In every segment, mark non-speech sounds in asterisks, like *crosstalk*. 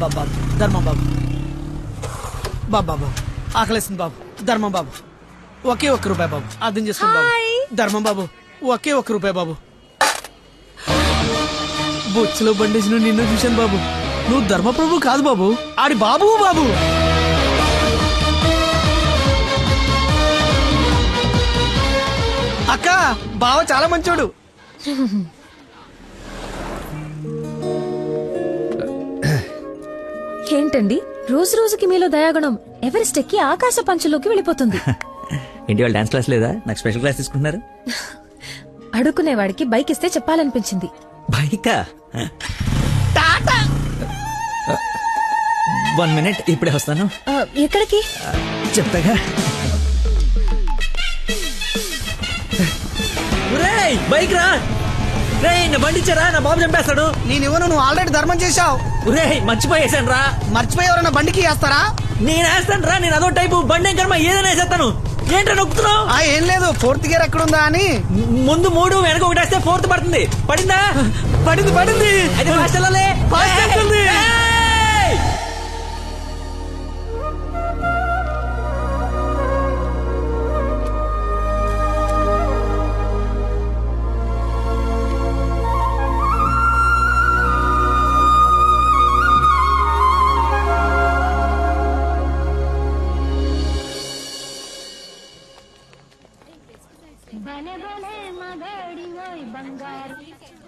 బాబు బాబు ధర్మం బాబు. బాబు బాబు ఆకలేస్తుంది బాబు ధర్మం బాబు. ఒకే ఒక్క రూపాయి బాబు అర్థం చేసుకోండి బాబు. ధర్మం బాబు ఒకే ఒక్క రూపాయి బాబు. బొచ్చులో బండేసిన నిన్ను చూశాను బాబు. నువ్వు ధర్మప్రభు కాదు బాబు ఆడి బాబు బాబు. అక్క బావ చాలా మంచోడు. *laughs* ఏంటండి రోజు రోజుకి మీలో దయాగుణం ఎవరెస్ట్ ఎక్కి ఆకాశ పంచులోకి వెళ్ళిపోతుంది. *laughs* ఏంటి వాళ్ళు డాన్స్ క్లాస్ లేదా? నాకు స్పెషల్ క్లాస్ తీసుకుంటున్నారు. *laughs* అడుక్కునేవాడికి బైక్ ఇస్తే చెప్పాలనిపించింది. బైకా? వన్ మినిట్ ఇప్పుడే వస్తాను. ఆ, ఎక్కడికి? చెప్తాగా? ఒరేయ్, బైక్ రా! రే నా బండి ఇచ్చారా? నా బాబు చంపేస్తాడు. నేను ఇవ్వను నువ్వు ఆల్రెడీ ధర్మం చేశావు. ఒరే మర్చిపోయేసాను రా మర్చిపోయి ఎవరైనా బండికి వేస్తారా? నేను వేస్తాను రా నేను అదో టైపు బండి కర్మ ఏదైనా వేసేస్తాను. ఏంట్రా నొక్కుతున్నావు? ఆ ఏం లేదు ఫోర్త్ గేర్ ఎక్కడుందా అని. ముందు మూడు వెనక ఒకటి వేస్తే ఫోర్త్ పడుతుంది. పడిందా? పడింది పడింది. అయితే ఫాస్ట్ వెళ్ళాలి Fast వెళ్తుంది.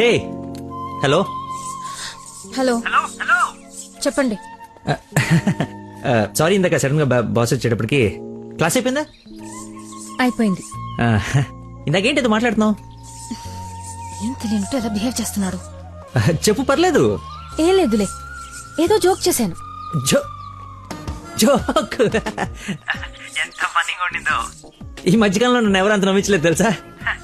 హే హలో. హలో. చెప్పండి. సారీ ఇందాక సడన్గా బాస్ వచ్చేటప్పటికి క్లాస్ అయిపోయిందా? అయిపోయింది. ఇందాకేంటి ఏదో మాట్లాడుతున్నావు? ఏం తెలియనట్టు ఎలా బిహేవ్ చేస్తున్నాడు? చెప్పు పర్లేదు. ఏం లేదులే. ఏదో జోక్ చేశాను. జో జోక్. *laughs* ఎంత ఫన్నీగా ఉండిందో. ఈ మధ్యకాలంలో నన్ను ఎవరు అంత నమ్మించలేదు తెలుసా? *laughs*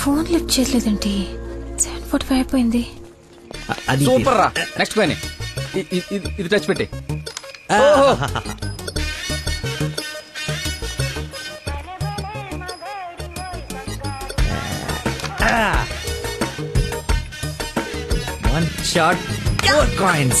Phone lift చేయలేదండి సెవెన్ ఫార్టీ ఫైవ్ అయిపోయింది అది సూపర్ రా. నెక్స్ట్ పైన. ఇది టచ్ పెట్టి. One shot, four coins.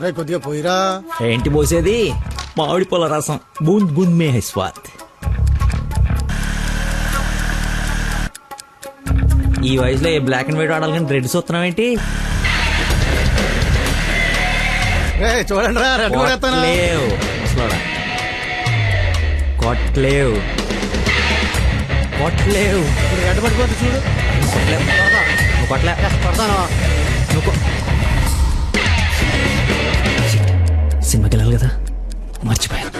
కొద్దిగా పోయిరా. ఏంటి పోసేది? మామిడి పొల రసం. బూంద్ బూంద్ మే హై స్వాద్ ఈ వయసులో ఏ బ్లాక్ అండ్ వైట్ ఆడాలి కానీ రెడ్ చూస్తున్నాం ఏంటి? చూడండి రా కొట్లేవు ముసలోడా. కొట్లేవు కొట్లేవు ఎడబడిపోతే చూడు. కొట్లేవు. నువ్వు కొట్లే కొడతాను. నువ్వు కొ- సినిమాకి వెళ్ళాలి కదా? మర్చిపోయాను.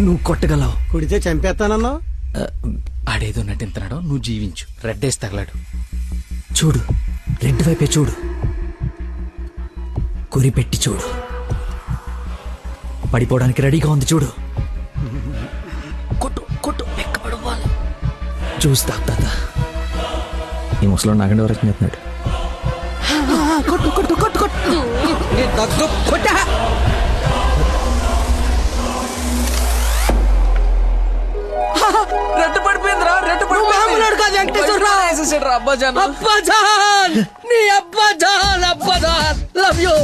నువ్వు కొట్టగలవు. కుడితే చంపేస్తానన్నా? ఆడేదో నటింతున్నాడో నువ్వు జీవించు. రెడ్ వేసి తగలాడు. చూడు. రెండు వైపే చూడు. గురి పెట్టి చూడు. పడిపోవడానికి రెడీగా ఉంది చూడు. కొట్టు కొట్టు. చూస్తా తాత. ఈ ముసలో నాగండి వరకు చెప్తున్నాడు కొట్టు కొట్టు కొట్టు కొట్టు కొట్టా రెడ్ పడిపోయిందిరా రెడ్ మామూలుడు కాదు వెంకటేశ్వరరావు అబ్బాజాన్ నీ అబ్బాజాన్ అబ్బాజాన్ love you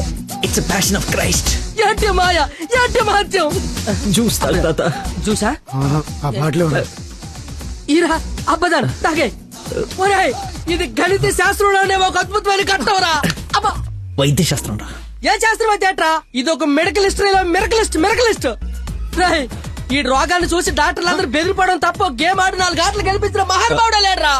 it's passion of Christ ఏంటి మాయ ఏంటి మహత్యం చూస్తా తాత చూసా ఆ పాటలో ఈరా అబ్బదాన్ తాగే. ఒరేయ్ ఇది గణిత శాస్త్రంలోనే ఒక అద్భుతమైన కట్టవరా అబ్బా! వైద్య శాస్త్రం రా. ఏ శాస్త్రం అయితే? ఇది ఒక మెడికల్ హిస్టరీలో మెరకలిస్ట్ మెరకలిస్ట్ రేయ్ ఈ రోగాన్ని చూసి డాక్టర్లు అందరూ బెదిరిపోవడం తప్ప గేమ్ ఆడి నాలుగు ఆటలు గెలిపించిన మహానుభావుడే లేడరా.